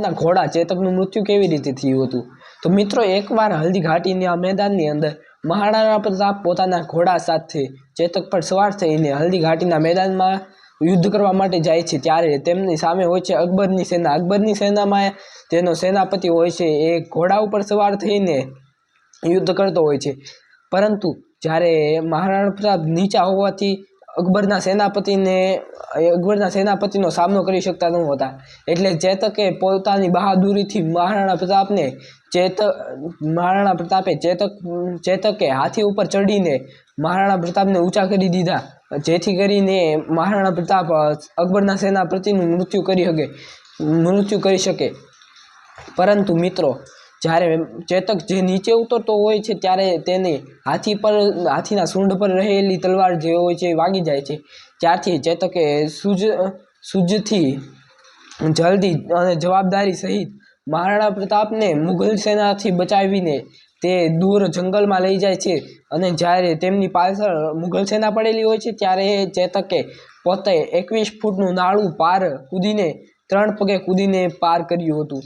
ના, ઘોડા ચેતકનું મૃત્યુ કેવી રીતે થયું હતું? તો મિત્રો, એકવાર હલ્દી ઘાટીના મેદાનની અંદર મહારાણા પ્રતાપ પોતાના ઘોડા સાથે ચેતક પર સવાર થઈને હલ્દી ઘાટીના મેદાનમાં યુદ્ધ કરવા માટે જાય છે, ત્યારે તેમની સામે હોય છે અકબરની સેના. અકબરની સેનામાં તેનો સેનાપતિ હોય છે, એ ઘોડા ઉપર સવાર થઈને યુદ્ધ કરતો હોય છે. પરંતુ જ્યારે મહારાણા પ્રતાપ નીચા હોવાથી અકબરના સેનાપતિને અકબરના સેનાપતિનો સામનો કરી શકતા ન હતા. એટલે ચેતકે પોતાની બહાદુરીથી મહારાણા પ્રતાપને ચેત, મહારાણા પ્રતાપે ચેતક, ચેતકે હાથી ઉપર ચડીને મહારાણા પ્રતાપને ઊંચા કરી દીધા. જેથી કરીને મહારાણા પ્રતાપ અકબરના સેનાપતિનું મૃત્યુ કરી શકે મૃત્યુ કરી શકે. પરંતુ મિત્રો જ્યારે ચેતક જે નીચે ઉતરતો હોય છે, ત્યારે તેને હાથી પર, હાથીના સૂંઢ પર રહેલી તલવાર જે હોય છે એ વાગી જાય છે. ત્યારથી ચેતકે સુજ સૂઝથી જલ્દી અને જવાબદારી સહિત મહારાણા પ્રતાપને મુઘલ સેનાથી બચાવીને તે દૂર જંગલમાં લઈ જાય છે અને જ્યારે તેમની પાછળ મુઘલ સેના પડેલી હોય છે, ત્યારે ચેતકે પોતે એકવીસ ફૂટનું નાળું પાર કૂદીને, ત્રણ પગે કૂદીને પાર કર્યું હતું.